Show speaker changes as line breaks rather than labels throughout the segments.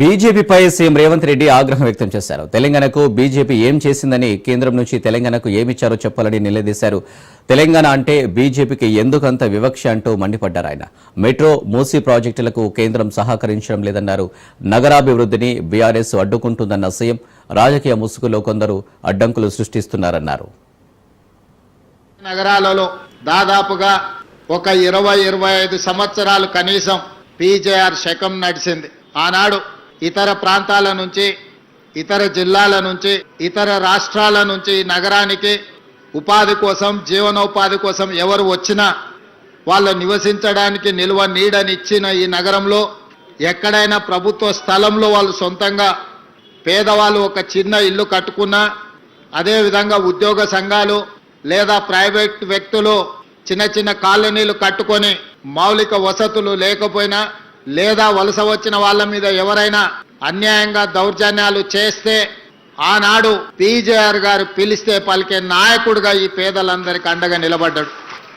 బీజేపీపై CM Revanth Reddy ఆగ్రహం వ్యక్తం చేశారు. తెలంగాణకు బీజేపీ ఏం చేసిందని కేంద్రం నుంచి తెలంగాణకు ఏమిచ్చారో చెప్పాలని నిలదీశారు. తెలంగాణ అంటే బీజేపీకి ఎందుకంత వివక్ష అంటూ మండిపడ్డారు ఆయన. మెట్రో మూసీ ప్రాజెక్టులకు కేంద్రం సహకరించడం లేదన్నారు. నగరాభివృద్ధిని బీఆర్ఎస్ అడ్డుకుంటుందన్న సీఎం రాజకీయ ముసుగులో కొందరు అడ్డంకులు సృష్టిస్తున్నారన్నారు.
నగరాలలో దాదాపుగా ఒక ఇరవై ఇరవై ఐదు సంవత్సరాలు కనీసం పీజేఆర్ శకం నడిచింది. ఆనాడు ఇతర ప్రాంతాల నుంచి ఇతర జిల్లాల నుంచి ఇతర రాష్ట్రాల నుంచి ఈ నగరానికి ఉపాధి కోసం జీవనోపాధి కోసం ఎవరు వచ్చినా వాళ్ళు నివసించడానికి నిల్వ నీడనిచ్చిన ఈ నగరంలో ఎక్కడైనా ప్రభుత్వ స్థలంలో వాళ్ళు సొంతంగా పేదవాళ్ళు ఒక చిన్న ఇల్లు కట్టుకున్నా అదేవిధంగా ఉద్యోగ సంఘాలు లేదా ప్రైవేట్ వ్యక్తులు చిన్న చిన్న కాలనీలు కట్టుకొని మౌలిక వసతులు లేకపోయినా లేదా వలస వచ్చిన వాళ్ళ మీద ఎవరైనా అన్యాయంగా దౌర్జన్యాలు చేస్తే ఆనాడు పీజేఆర్ గారు పిలిస్తే పలికే నాయకుడుగా ఈ పేదలందరికి అండగా నిలబడ్డాడు.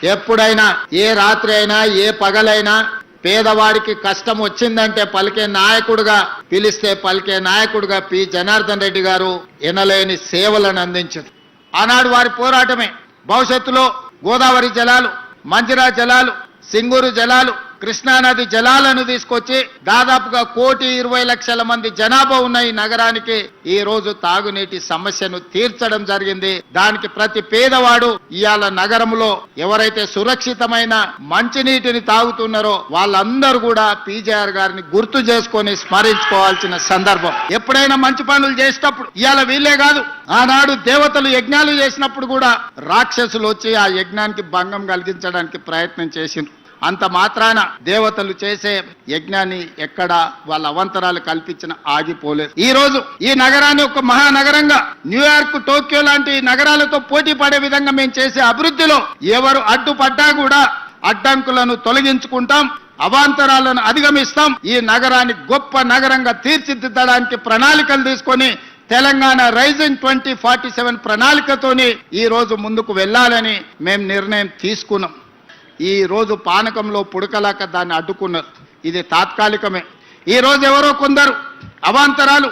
ఎప్పుడైనా ఏ రాత్రి అయినా ఏ పగలైనా పేదవాడికి కష్టం వచ్చిందంటే పలికే నాయకుడుగా పిలిస్తే పలికే నాయకుడుగా పి. జనార్దన్ రెడ్డి గారు ఎనలేని సేవలను అందించారు. ఆనాడు వారి పోరాటమే. భవిష్యత్తులో గోదావరి జలాలు మంజిరా జలాలు సింగూరు జలాలు కృష్ణానది జలాలను తీసుకొచ్చి దాదాపుగా కోటి ఇరవై లక్షల మంది జనాభా ఉన్న ఈ నగరానికి ఈ రోజు తాగునీటి సమస్యను తీర్చడం జరిగింది. దానికి ప్రతి పేదవాడు ఇవాళ నగరంలో ఎవరైతే సురక్షితమైన మంచినీటిని తాగుతున్నారో వాళ్ళందరూ కూడా పీజేఆర్ గారిని గుర్తు చేసుకొని స్మరించుకోవాల్సిన సందర్భం. ఎప్పుడైనా మంచి పనులు చేసేటప్పుడు ఇవాళ వీళ్ళే కాదు ఆనాడు దేవతలు యజ్ఞాలు చేసినప్పుడు కూడా రాక్షసులు వచ్చి ఆ యజ్ఞానికి భంగం కలిగించడానికి ప్రయత్నం చేసిండ్రు. అంత మాత్రాన దేవతలు చేసే యజ్ఞాన్ని ఎక్కడ వాళ్ళ అవంతరాలు కల్పించిన ఆగిపోలేదు ఈ రోజు ఈ నగరాన్ని ఒక మహానగరంగా న్యూయార్క్ టోక్యో లాంటి నగరాలతో పోటీ పడే విధంగా మేము చేసే అభివృద్ధిలో ఎవరు అడ్డుపడ్డా కూడా అడ్డంకులను తొలగించుకుంటాం అవాంతరాలను అధిగమిస్తాం. ఈ నగరాన్ని గొప్ప నగరంగా తీర్చిదిద్దడానికి ప్రణాళికలు తీసుకొని Telangana rising twenty forty seven ప్రణాళికతోని ఈ రోజు ముందుకు వెళ్ళాలని మేము నిర్ణయం తీసుకున్నాం. ఈ రోజు పానకంలో పుడకలాక దాన్ని అడ్డుకున్నారు. ఇది తాత్కాలికమే. ఈ రోజు ఎవరో కొందరు అవాంతరాలు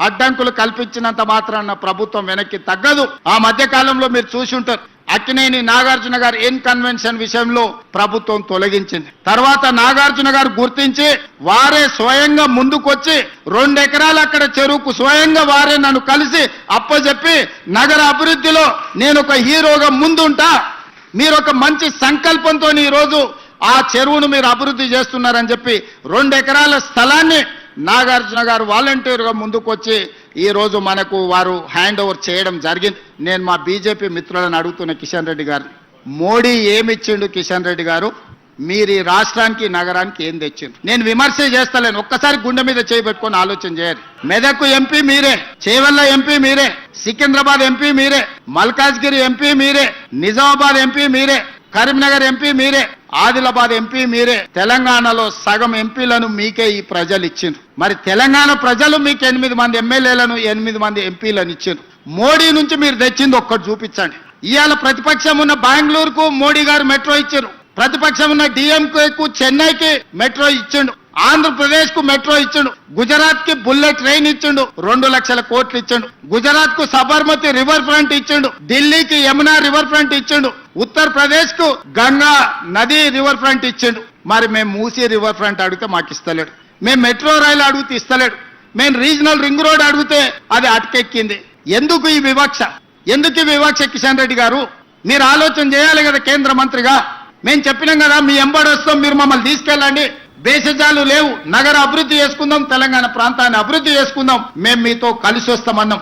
అడ్డంకులు కల్పించినంత మాత్రాన ప్రభుత్వం వెనక్కి తగ్గదు. ఆ మధ్య కాలంలో మీరు చూసి ఉంటారు అక్కినేని నాగార్జున గారు ఎన్ కన్వెన్షన్ విషయంలో ప్రభుత్వం తొలగించింది. తర్వాత నాగార్జున గారు గుర్తించి వారే స్వయంగా ముందుకొచ్చి రెండు ఎకరాలు అక్కడ చెరువుకు స్వయంగా వారే నన్ను కలిసి అప్పచెప్పి నగర అభివృద్ధిలో నేను ఒక హీరోగా ముందుంటా. మీరు ఒక మంచి సంకల్పంతో ఈరోజు ఆ చెరువును మీరు అభివృద్ధి చేస్తున్నారని చెప్పి రెండు ఎకరాల స్థలాన్ని నాగార్జున గారు వాలంటీర్గా ముందుకొచ్చి ఈ రోజు మనకు వారు హ్యాండ్ ఓవర్ చేయడం జరిగింది. నేను మా బీజేపీ మిత్రులను అడుగుతున్న కిషన్ రెడ్డి గారు మోడీ ఏమిచ్చిండు కిషన్ రెడ్డి గారు? మీరు ఈ రాష్ట్రానికి నగరానికి ఏం తెచ్చింది నేను విమర్శ చేస్తలేను. ఒక్కసారి గుండె మీద చేయబెట్టుకొని ఆలోచన చేయాలి మెదక్ ఎంపీ మీరే చేవల్ల ఎంపీ మీరే సికింద్రాబాద్ ఎంపీ మీరే మల్కాజ్గిరి ఎంపీ మీరే నిజామాబాద్ ఎంపీ మీరే కరీంనగర్ ఎంపీ మీరే ఆదిలాబాద్ ఎంపీ మీరే తెలంగాణలో సగం ఎంపీలను మీకే ఈ ప్రజలు ఇచ్చిండ్రు. మరి తెలంగాణ ప్రజలు మీకు ఎనిమిది మంది ఎమ్మెల్యేలను ఎనిమిది మంది ఎంపీలను ఇచ్చిండ్రు. మోడీ నుంచి మీరు తెచ్చింది ఒక్కటి చూపించండి. ఇవాళ ప్రతిపక్షం ఉన్న బెంగళూరుకు మోడీ గారు మెట్రో ఇచ్చారు ప్రతిపక్షం ఉన్న డిఎంకేకు చెన్నైకి మెట్రో ఇచ్చిండు ఆంధ్రప్రదేశ్కు మెట్రో ఇచ్చిండు గుజరాత్కి బుల్లెట్ ట్రైన్ ఇచ్చిండు రెండు లక్షల కోట్లు ఇచ్చిండు. గుజరాత్కు సబర్మతి రివర్ ఫ్రంట్ ఇచ్చిండు ఢిల్లీకి యమునా రివర్ ఫ్రంట్ ఇచ్చిండు ఉత్తరప్రదేశ్కు గంగా నది రివర్ ఫ్రంట్ ఇచ్చిండు. మరి మేము మూసీ రివర్ ఫ్రంట్ అడిగితే మాకు ఇస్తలేడు. మేము మెట్రో రైలు అడిగితే ఇస్తలేడు. మేము రీజనల్ రింగ్ రోడ్ అడిగితే అది అటకెక్కింది. ఎందుకు ఈ వివక్ష? ఎందుకు ఈ వివక్ష కిషన్ రెడ్డి గారు? మీరు ఆలోచన చేయాలి కదా కేంద్ర మంత్రిగా. మేము చెప్పినాం కదా మీ ఎంబడి వస్తాం మీరు మమ్మల్ని తీసుకెళ్ళండి. భేషజాలు లేవు. నగర అభివృద్ధి చేసుకుందాం తెలంగాణ ప్రాంతాన్ని అభివృద్ధి చేసుకుందాం. మేము మీతో కలిసి వస్తామన్నాం